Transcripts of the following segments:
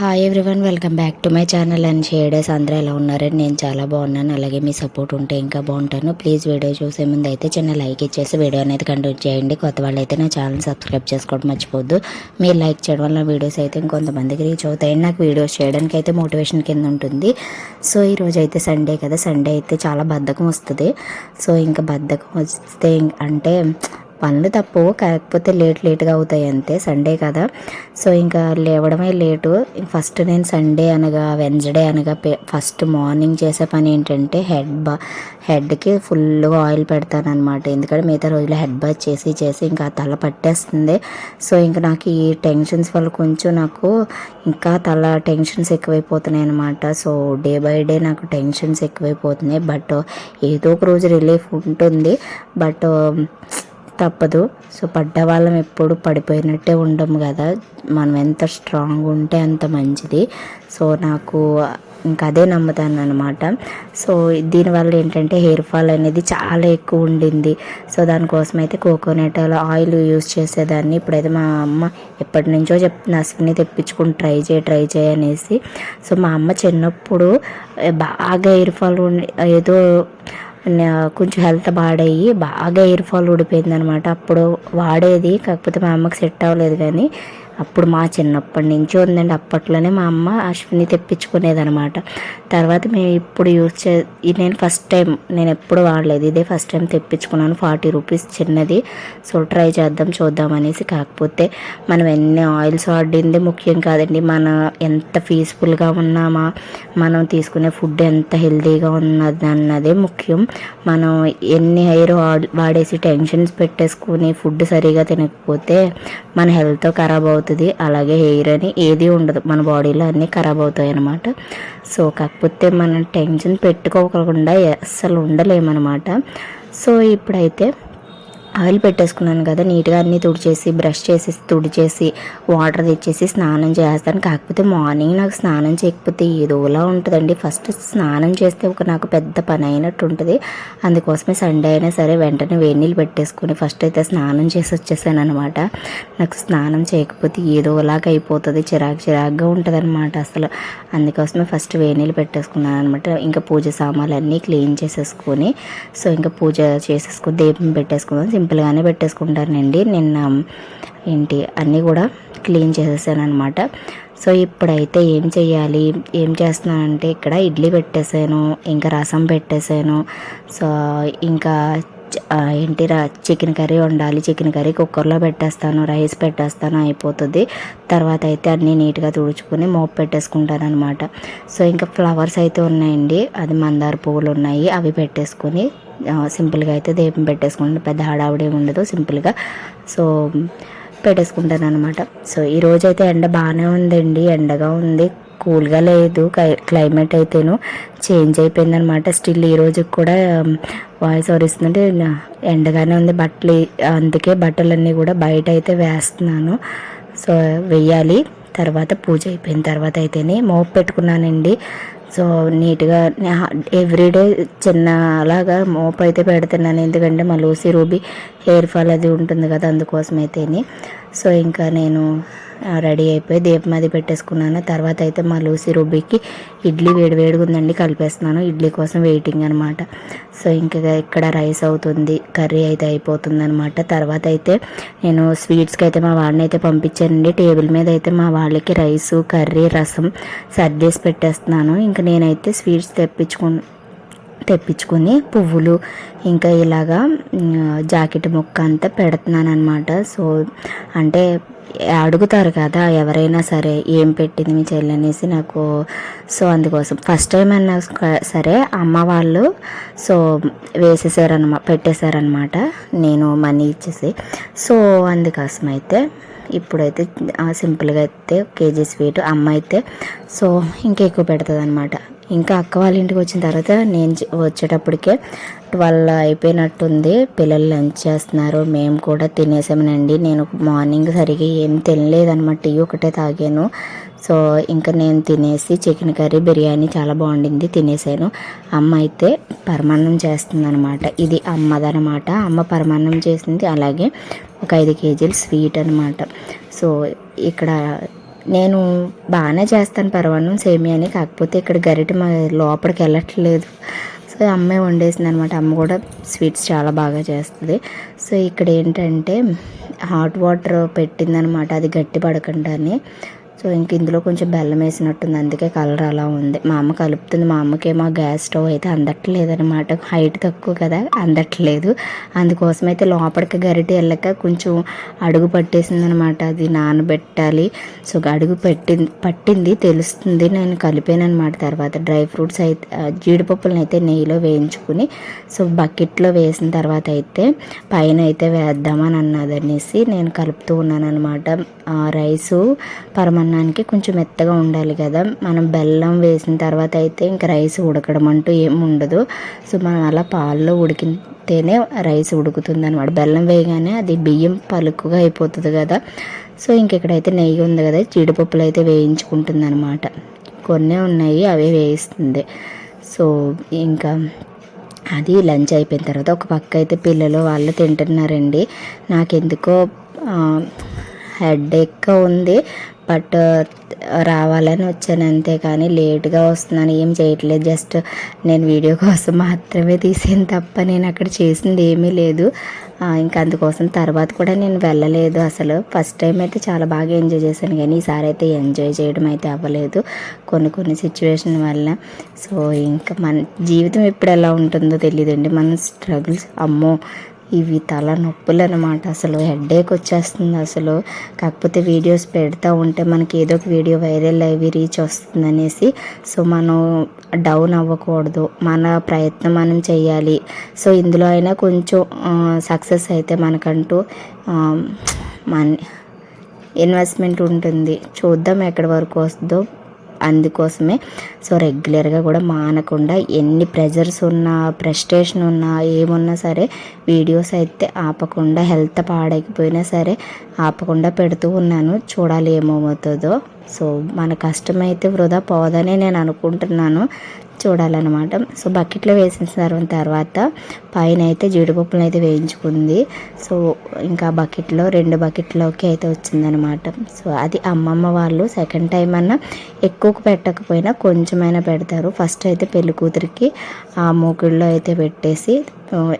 Hi everyone welcome back to my channel and shaders అందరూ ఎలా ఉన్నారని నేను చాలా బాగున్నాను. అలాగే మీ సపోర్ట్ ఉంటే ఇంకా బాగుంటాను. ప్లీజ్ వీడియో చూసే ముందు అయితే చిన్న లైక్ ఇచ్చేసి వీడియో అనేది కంటిన్యూ చేయండి. కొత్త వాళ్ళు అయితే నా ఛానల్ సబ్స్క్రైబ్ చేసుకోవడం మర్చిపోద్దు మీరు లైక్ చేయడం వల్ల వీడియోస్ అయితే ఇంకొంతమందికి రీచ్ అవుతాయి. నాకు వీడియోస్ చేయడానికి అయితే మోటివేషన్ కింద ఉంటుంది. సో ఈరోజు అయితే సండే కదా. సండే అయితే చాలా బద్ధకం వస్తుంది. సో ఇంకా బద్ధకం వస్తే అంటే పనులు తప్పు కాకపోతే లేట్ లేట్గా అవుతాయి అంతే. సండే కదా. సో ఇంకా లేవడమే లేటు. ఫస్ట్ నేను సండే అనగా వెన్స్డే అనగా ఫస్ట్ మార్నింగ్ చేసే పని ఏంటంటే హెడ్ బా హెడ్కి ఫుల్గా ఆయిల్ పెడతాను అనమాట ఎందుకంటే మిగతా రోజులు హెడ్ బాత్ చేసి చేసి ఇంకా తల పట్టేస్తుంది. సో ఇంకా నాకు ఈ టెన్షన్స్ వల్ల కొంచెం నాకు ఇంకా తల టెన్షన్స్ ఎక్కువైపోతున్నాయి అనమాట సో డే బై డే నాకు టెన్షన్స్ ఎక్కువైపోతున్నాయి. బట్ ఏదో ఒక రోజు రిలీఫ్ ఉంటుంది. బట్ తప్పదు. సో పడ్డ వాళ్ళం ఎప్పుడు పడిపోయినట్టే ఉండము కదా. మనం ఎంత స్ట్రాంగ్ ఉంటే అంత మంచిది. సో నాకు ఇంకా అదే నమ్ముతాను అనమాట సో దీనివల్ల ఏంటంటే హెయిర్ ఫాల్ అనేది చాలా ఎక్కువ ఉండింది. సో దానికోసం అయితే కోకోనట్ ఆయిల్ యూస్ చేసేదాన్ని. ఇప్పుడైతే మా అమ్మ ఎప్పటి నుంచో చెప్తుంది అశ్విని తెప్పించుకుని ట్రై చేయి ట్రై చేయి అనేసి. సో మా అమ్మ చిన్నప్పుడు బాగా హెయిర్ ఫాల్ ఏదో కొంచెం హెల్త్ పాడయ్యి బాగా ఎయిర్ ఫాల్ ఊడిపోయింది అనమాట అప్పుడు వాడేది కాకపోతే మా అమ్మకి సెట్ అవ్వలేదు కానీ అప్పుడు మా చిన్నప్పటి నుంచి ఉందండి. అప్పట్లోనే మా అమ్మ అశ్విని తెప్పించుకునేది అనమాట తర్వాత మేము ఇప్పుడు యూజ్ చే నేను ఫస్ట్ టైం నేను ఎప్పుడు వాడలేదు. ఇదే ఫస్ట్ టైం తెప్పించుకున్నాను. ఫార్టీ రూపీస్ చిన్నది. సో ట్రై చేద్దాం చూద్దాం అనేసి. కాకపోతే మనం ఎన్ని ఆయిల్స్ వాడింది ముఖ్యం కాదండి. మన ఎంత పీస్ఫుల్గా ఉన్నామా మనం తీసుకునే ఫుడ్ ఎంత హెల్తీగా ఉన్నది అన్నదే ముఖ్యం. మనం ఎన్ని హెయిర్ వాడేసి టెన్షన్స్ పెట్టేసుకుని ఫుడ్ సరిగా తినకపోతే మన హెల్త్ ఖరాబ్ అవుతుంది. అలాగే హెయిర్ అని ఏది ఉండదు. మన బాడీలో అన్నీ ఖరాబ్ అవుతాయి అనమాట సో కాకపోతే మనం టెన్షన్ పెట్టుకోకుండా అస్సలు ఉండలేమన్నమాట. సో ఇప్పుడైతే ఆయిల్ పెట్టేసుకున్నాను కదా నీట్గా అన్నీ తుడిచేసి బ్రష్ చేసి తుడిచేసి వాటర్ తెచ్చేసి స్నానం చేస్తాను. కాకపోతే మార్నింగ్ నాకు స్నానం చేయకపోతే ఏదోలా ఉంటుందండి. ఫస్ట్ స్నానం చేస్తే ఒక నాకు పెద్ద పని అయినట్టు ఉంటుంది. అందుకోసమే సండే అయినా సరే వెంటనే వేడి పెట్టేసుకుని ఫస్ట్ అయితే స్నానం చేసి వచ్చేసాను అనమాట నాకు స్నానం చేయకపోతే ఏదోలాగా అయిపోతుంది చిరాకు చిరాకుగా ఉంటుంది అనమాట అసలు. అందుకోసమే ఫస్ట్ వేడినీళ్ళు పెట్టేసుకున్నాను అనమాట ఇంకా పూజ సామాన్లు అన్నీ క్లీన్ చేసేసుకొని సో ఇంకా పూజ చేసేసుకుని దీపం పెట్టేసుకున్నాను సింపుల్గానే పెట్టేసుకుంటానండి. నిన్న ఏంటి అన్నీ కూడా క్లీన్ చేసేసాను అనమాట సో ఇప్పుడైతే ఏం చేయాలి ఏం చేస్తున్నానంటే ఇక్కడ ఇడ్లీ పెట్టేశాను ఇంకా రసం పెట్టేశాను సో ఇంకా ఏంటి రా చికెన్ కర్రీ వండాలి. చికెన్ కర్రీ కుక్కర్లో పెట్టేస్తాను రైస్ పెట్టేస్తాను అయిపోతుంది. తర్వాత అయితే అన్నీ నీట్గా తుడుచుకొని మోపు పెట్టేసుకుంటాను అనమాట సో ఇంకా ఫ్లవర్స్ అయితే ఉన్నాయండి. అది మందార పువ్వులు ఉన్నాయి. అవి పెట్టేసుకొని సింపుల్గా అయితే దీపం పెట్టేసుకుంటాను. పెద్ద హడావుడి ఉండదు సింపుల్గా. సో పెట్టేసుకుంటాను అనమాట సో ఈరోజు అయితే ఎండ బాగానే ఉందండి. ఎండగా ఉంది. కూల్గా లేదు. క్లైమేట్ అయితేను చేంజ్ అయిపోయింది అనమాట స్టిల్ ఈ రోజు కూడా వాయిస్ ఓవర్ ఇస్తుందంటే ఎండగానే ఉంది. బట్టలు అందుకే బట్టలన్నీ కూడా బయట అయితే వేస్తున్నాను. సో వెయ్యాలి. తర్వాత పూజ అయిపోయిన తర్వాత అయితేనే మోపు పెట్టుకున్నానండి. సో నీట్గా ఎవ్రీడే చిన్న అలాగా మోప్ అయితే పెడుతున్నాను. ఎందుకంటే మా లూసీ రూబీ హెయిర్ ఫాల్ అది ఉంటుంది కదా అందుకోసం అయితేనే సో ఇంకా నేను రెడీ అయిపోయి దీపం అది పెట్టేసుకున్నాను. తర్వాత అయితే మా లూసి రుబ్బికి ఇడ్లీ వేడి వేడిగా ఉందండి కలిపేస్తున్నాను. ఇడ్లీ కోసం వెయిటింగ్ అనమాట సో ఇంకా ఇక్కడ రైస్ అవుతుంది కర్రీ అయితే అయిపోతుంది అనమాట తర్వాత అయితే నేను స్వీట్స్కి అయితే మా వాడిని అయితే పంపించానండి. టేబుల్ మీద అయితే మా వాళ్ళకి రైసు కర్రీ రసం సర్దేసి పెట్టేస్తున్నాను. ఇంకా నేనైతే స్వీట్స్ తెప్పించుకున్నాను తెప్పించుకొని పువ్వులు ఇంకా ఇలాగా జాకెట్ ముక్క అంతా పెడుతున్నాను అనమాట సో అంటే అడుగుతారు కదా ఎవరైనా సరే ఏం పెట్టింది మీ చెల్లి అనేసి నాకు. సో అందుకోసం ఫస్ట్ టైం అన్నా సరే అమ్మ వాళ్ళు సో వేసేసారనమాట పెట్టేశారనమాట నేను మనీ ఇచ్చేసి. సో అందుకోసం అయితే ఇప్పుడైతే సింపుల్గా అయితే కేజీ స్వీట్ అమ్మ అయితే సో ఇంకా ఎక్కువ పెడుతుంది అనమాట ఇంకా అక్క వాళ్ళ ఇంటికి వచ్చిన తర్వాత నేను వచ్చేటప్పటికే ట్వెల్వ్ అయిపోయినట్టుంది. పిల్లలు లంచ్ చేస్తున్నారు. మేము కూడా తినేసామనండి నేను మార్నింగ్ సరిగా ఏం తినలేదనమాట టీ ఒకటే తాగాను. సో ఇంకా నేను తినేసి చికెన్ కర్రీ బిర్యానీ చాలా బాగుండింది. తినేసాను. అమ్మ అయితే పరమాన్నం చేస్తుంది అనమాట ఇది అమ్మదనమాట అమ్మ పరమాన్నం చేసింది. అలాగే ఒక ఐదు కేజీలు స్వీట్ అనమాట సో ఇక్కడ నేను బాగానే చేస్తాను పరమాన్నం సేమియాని. కాకపోతే ఇక్కడ గరిటె మా లోపలికి వెళ్ళట్లేదు. సో అమ్మాయి వండేసింది అనమాట అమ్మ కూడా స్వీట్స్ చాలా బాగా చేస్తుంది. సో ఇక్కడ ఏంటంటే హాట్ వాటర్ పెట్టిందనమాట. అది గట్టి పడకుండా అని సో ఇంక ఇందులో కొంచెం బెల్లం వేసినట్టుంది. అందుకే కలర్ అలా ఉంది. మా అమ్మ కలుపుతుంది. మా అమ్మకేమో గ్యాస్ స్టవ్ అయితే అందట్లేదు అనమాట హైట్ తక్కువ కదా అందట్లేదు. అందుకోసం అయితే లోపలికి గరిటె వెళ్ళక కొంచెం అడుగు పట్టేసింది అనమాట అది నానబెట్టాలి. సో అడుగు పెట్టింది పట్టింది. తెలుస్తుంది. నేను కలిపాను అనమాట తర్వాత డ్రై ఫ్రూట్స్ అయితే జీడిపప్పులను అయితే నెయ్యిలో వేయించుకుని సో బకెట్లో వేసిన తర్వాత అయితే పైన అయితే వేద్దామని అన్నది అనేసి నేను కలుపుతూ ఉన్నాను అనమాట రైసు అన్నానికి కొంచెం మెత్తగా ఉండాలి కదా. మనం బెల్లం వేసిన తర్వాత అయితే ఇంకా రైస్ ఉడకడం అంటూ ఏం ఉండదు. సో మనం అలా పాల్లో ఉడికితేనే రైస్ ఉడుకుతుంది అనమాట బెల్లం వేయగానే అది బియ్యం పలుకుగా అయిపోతుంది కదా. సో ఇంక ఇక్కడైతే నెయ్యి ఉంది కదా. జీడిపప్పులు అయితే వేయించుకుంటుంది అనమాట కొన్ని ఉన్నాయి అవే వేయిస్తుంది. సో ఇంకా అది లంచ్ అయిపోయిన తర్వాత ఒక పక్క అయితే పిల్లలు వాళ్ళు తింటున్నారండి. నాకెందుకో హెడ్ ఎక్క ఉంది. బట్ రావాలని వచ్చాను అంతే కానీ లేట్గా వస్తున్నాను. ఏం చేయట్లేదు. జస్ట్ నేను వీడియో కోసం మాత్రమే తీసాను తప్ప నేను అక్కడ చేసింది ఏమీ లేదు. ఇంకా అందుకోసం తర్వాత కూడా నేను వెళ్ళలేదు అసలు. ఫస్ట్ టైం అయితే చాలా బాగా ఎంజాయ్ చేశాను కానీ ఈసారి అయితే ఎంజాయ్ చేయడం అయితే అవ్వలేదు కొన్ని కొన్ని సిచ్యువేషన్ వల్ల. సో ఇంకా మన జీవితం ఎప్పుడు ఎలా ఉంటుందో తెలియదండి. మన స్ట్రగుల్స్ అమ్మో ఇవి తల నొప్పులు అనమాట అసలు హెడ్ఏక్ వచ్చేస్తుంది అసలు. కాకపోతే వీడియోస్ పెడతా ఉంటే మనకి ఏదో ఒక వీడియో వైరల్ అయ్యి రీచ్ వస్తుంది అనేసి సో మనం డౌన్ అవ్వకూడదు. మన ప్రయత్నం మనం చేయాలి సో ఇందులో అయినా కొంచెం సక్సెస్ అయితే మనకంటూ మన ఇన్వెస్ట్మెంట్ ఉంటుంది. చూద్దాం ఎక్కడి వరకు వస్తుందో. అందుకోసమే. సో రెగ్యులర్గా కూడా మానకుండా ఎన్ని ప్రెజర్స్ ఉన్నా ప్రెస్టేషన్ ఉన్నా ఏమున్నా సరే వీడియోస్ అయితే ఆపకుండా హెల్త్ పాడైపోయినా సరే ఆపకుండా పెడుతూ ఉన్నాను. చూడాలి ఏమవుతుందో. సో మన కష్టమైతే వృధా పోదని నేను అనుకుంటున్నాను. చూడాలన్నమాట. సో బకెట్లో వేసిన తర్వాత తర్వాత పైన అయితే జీడిపప్పులను అయితే వేయించుకుంది. సో ఇంకా బకెట్లో రెండు బకెట్లోకి అయితే వచ్చిందనమాట సో అది అమ్మమ్మ వాళ్ళు సెకండ్ టైం అన్నా ఎక్కువ పెట్టకపోయినా కొంచెమైనా పెడతారు. ఫస్ట్ అయితే పెళ్ళి కూతురికి ఆ మూకుల్లో అయితే పెట్టేసి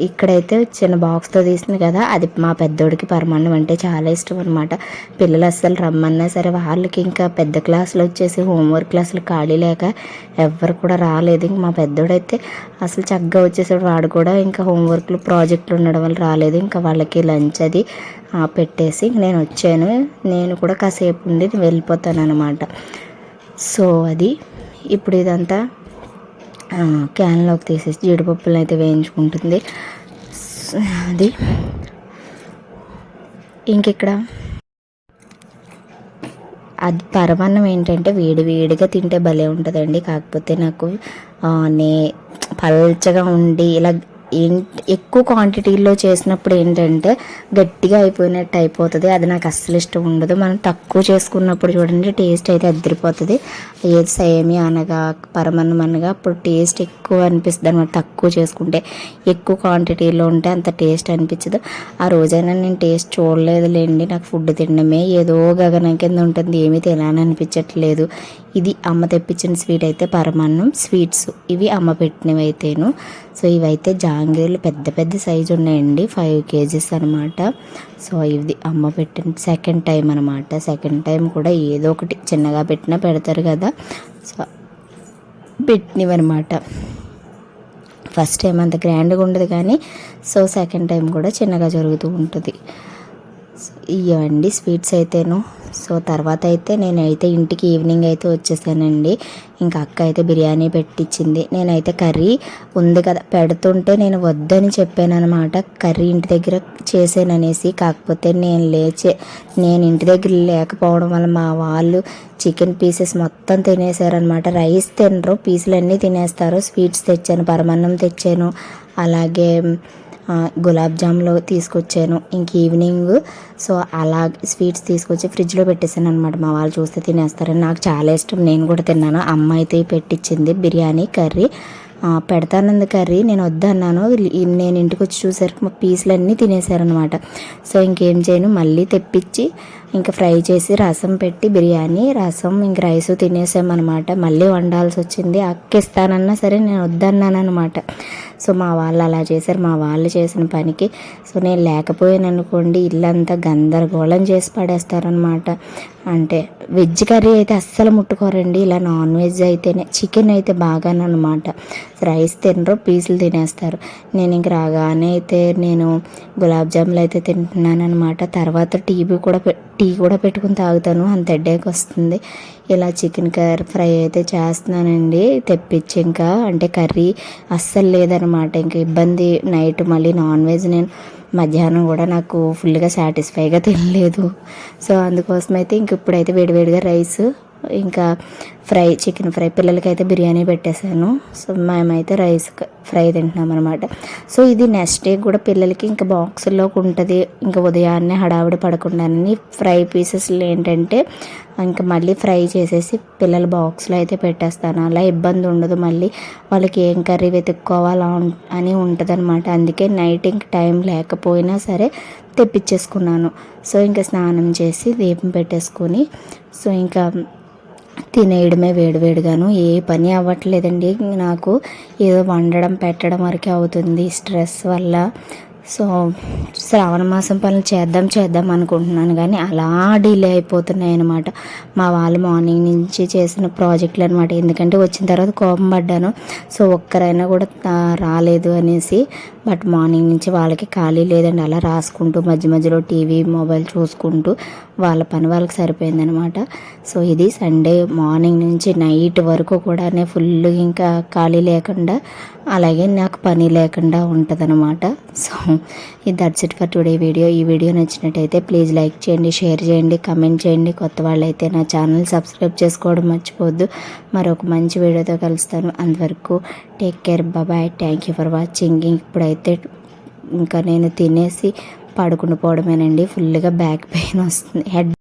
ఇక్కడైతే చిన్న బాక్స్తో తీసింది కదా అది మా పెద్దోడికి పరమాన్నం అంటే చాలా ఇష్టం అనమాట పిల్లలు అస్సలు రమ్మన్నా సరే వాళ్ళకి ఇంకా పెద్ద క్లాసులు వచ్చేసి హోంవర్క్ క్లాసులు ఖాళీ లేక ఎవ్వరు కూడా రాలేదు. ఇంక మా పెద్దోడైతే అసలు చక్కగా వచ్చేసాడు. వాడు కూడా ఇంకా హోంవర్క్లు ప్రాజెక్టులు ఉండడం వల్ల రాలేదు. ఇంకా వాళ్ళకి లంచ్ అది పెట్టేసి నేను వచ్చాను. నేను కూడా కాసేపు ఉండి వెళ్ళిపోతాను అనమాట సో అది ఇప్పుడు ఇదంతా క్యాన్లోకి తీసేసి జీడిపప్పులు అయితే వేయించుకుంటుంది. అది. ఇంకెక్కడ? అది పరమాన్నం ఏంటంటే వేడి వేడిగా తింటే భలే ఉంటుందండి. కాకపోతే నాకు నే పల్చగా ఉండి ఇలా ఎక్కువ క్వాంటిటీలో చేసినప్పుడు ఏంటంటే గట్టిగా అయిపోయినట్టు అయిపోతుంది. అది నాకు అస్సలు ఇష్టం ఉండదు. మనం తక్కువ చేసుకున్నప్పుడు చూడండి టేస్ట్ అయితే అద్దరిపోతుంది. ఏది సేమి అనగా పరమన్నం అనగా అప్పుడు టేస్ట్ ఎక్కువ అనిపిస్తుంది అనమాట తక్కువ చేసుకుంటే ఎక్కువ క్వాంటిటీలో ఉంటే అంత టేస్ట్ అనిపించదు. ఆ రోజైనా నేను టేస్ట్ చూడలేదులేండి. నాకు ఫుడ్ తినడమే ఏదో గగనం కింద ఉంటుంది. ఏమీ తినాలని అనిపించట్లేదు ఇది అమ్మ తెప్పించిన స్వీట్ అయితే పరమాన్నం స్వీట్స్. ఇవి అమ్మ పెట్టినవి అయితేను సో ఇవైతే జాంగ్రీలు పెద్ద పెద్ద సైజు ఉన్నాయండి ఫైవ్ కేజీస్ అనమాట సో ఇది అమ్మ పెట్టిన సెకండ్ టైం అనమాట సెకండ్ టైం కూడా ఏదో ఒకటి చిన్నగా పెట్టినా పెడతారు కదా. సో పెట్టినవి అనమాట ఫస్ట్ టైం అంత గ్రాండ్గా ఉండదు కానీ సో సెకండ్ టైం కూడా చిన్నగా జరుగుతూ ఉంటుంది. ఇవ్వండి స్వీట్స్ అయితేను. సో తర్వాత అయితే నేనైతే ఇంటికి ఈవినింగ్ అయితే వచ్చేసానండి. ఇంకా అక్క అయితే బిర్యానీ పెట్టించింది నేనైతే కర్రీ ఉంది కదా పెడుతుంటే నేను వద్దని చెప్పాను అనమాట కర్రీ ఇంటి దగ్గర చేసాననేసి కాకపోతే నేను లేచే నేను ఇంటి దగ్గర లేకపోవడం వల్ల మా వాళ్ళు చికెన్ పీసెస్ మొత్తం తినేసారనమాట రైస్ తినరు పీసులన్నీ తినేస్తారు. స్వీట్స్ తెచ్చాను పరమాన్నం తెచ్చాను. అలాగే గులాబ్ జామ్లో తీసుకొచ్చాను. ఇంక ఈవినింగ్. సో అలా స్వీట్స్ తీసుకొచ్చి ఫ్రిడ్జ్లో పెట్టేశాను అనమాట మా వాళ్ళు చూస్తే తినేస్తారని నాకు చాలా ఇష్టం. నేను కూడా తిన్నాను. అమ్మ అయితే పెట్టించింది బిర్యానీ కర్రీ. పెడతానంది కర్రీ. నేను వద్దన్నాను. నేను ఇంటికి వచ్చి చూసరికి మా పీసులన్నీ తినేశారనమాట సో ఇంకేం చేయను. మళ్ళీ తెప్పించి ఇంకా ఫ్రై చేసి రసం పెట్టి బిర్యానీ రసం ఇంక రైస్ తినేసామన్నమాట. మళ్ళీ వండాల్సి వచ్చింది. అక్కిస్తానన్నా సరే నేను వద్దన్నాను అనమాట సో మా వాళ్ళు అలా చేశారు. మా వాళ్ళు చేసిన పనికి సో నేను లేకపోయాను అనుకోండి ఇల్లంతా గందరగోళం చేసి పడేస్తారనమాట అంటే వెజ్ కర్రీ అయితే అస్సలు ముట్టుకోరండి. ఇలా నాన్ వెజ్ అయితేనే చికెన్ అయితే బాగానమాట రైస్ తినరు పీసులు తినేస్తారు. నేను ఇంక రాగానే అయితే నేను గులాబ్ జాములు అయితే తింటున్నాను అనమాట తర్వాత టీవీ కూడా పె- టీ కూడా పెట్టుకుని తాగుతాను. అంత హెడ్ఏక్ వస్తుంది. ఇలా చికెన్ కర్రీ ఫ్రై అయితే చేస్తున్నానండి. తెప్పించి ఇంకా అంటే కర్రీ అస్సలు లేదనమాట. ఇంకా ఇబ్బంది. నైట్ మళ్ళీ నాన్ వెజ్ నేను మధ్యాహ్నం కూడా నాకు ఫుల్గా సాటిస్ఫైగా తినలేదు. సో అందుకోసం అయితే ఇంక ఇప్పుడైతే వేడివేడిగా రైస్ ఇంకా ఫ్రై చికెన్ ఫ్రై. పిల్లలకైతే బిర్యానీ పెట్టేశాను. సో మేమైతే రైస్ ఫ్రై తింటున్నాం అనమాట సో ఇది నెక్స్ట్ డే కూడా పిల్లలకి ఇంకా బాక్సుల్లోకి ఉంటుంది. ఇంకా ఉదయాన్నే హడావిడి పడకుండానని ఫ్రై పీసెస్లు ఏంటంటే ఇంకా మళ్ళీ ఫ్రై చేసేసి పిల్లల బాక్స్లో అయితే పెట్టేస్తాను. అలా ఇబ్బంది ఉండదు మళ్ళీ వాళ్ళకి ఏం కర్రీ వెతుక్కోవాలా అని ఉంటుందన్నమాట. అందుకే నైట్ ఇంక టైం లేకపోయినా సరే తెప్పించేసుకున్నాను సో ఇంకా స్నానం చేసి దీపం పెట్టేసుకొని సో ఇంకా తినేయడమే వేడివేడిగాను. ఏ పని అవ్వట్లేదండి. నాకు ఏదో వండడం పెట్టడం వరకే అవుతుంది స్ట్రెస్ వల్ల. సో శ్రావణ మాసం పనులు చేద్దాం చేద్దాం అనుకుంటున్నాను కానీ అలా డిలే అయిపోతున్నాయి అనమాట మా వాళ్ళు మార్నింగ్ నుంచి చేసిన ప్రాజెక్టులు అనమాట ఎందుకంటే వచ్చిన తర్వాత కోపం పడ్డాను. సో ఒక్కరైనా కూడా రాలేదు అనేసి బట్ మార్నింగ్ నుంచి వాళ్ళకి ఖాళీ లేదండి. అలా రాసుకుంటూ మధ్య మధ్యలో టీవీ మొబైల్ చూసుకుంటూ వాళ్ళ పని వాళ్ళకి సరిపోయిందనమాట. సో ఇది సండే మార్నింగ్ నుంచి నైట్ వరకు కూడా ఫుల్ ఇంకా ఖాళీ లేకుండా అలాగే నాకు పని లేకుండా ఉంటుందన్నమాట సో ఇది that's it for today video ఈ వీడియో నచ్చినట్టయితే ప్లీజ్ లైక్ చేయండి షేర్ చేయండి కమెంట్ చేయండి. కొత్త వాళ్ళైతే నా ఛానల్ సబ్స్క్రైబ్ చేసుకోవడం మర్చిపోవద్దు. మరొక మంచి వీడియోతో కలుస్తాను. అంతవరకు take care bye thank you for watching ఇప్పుడైతే ఇంకా నేను తినేసి పడుకుని పోవడమేనండి. ఫుల్గా బ్యాక్ పెయిన్ వస్తుంది. హెడ్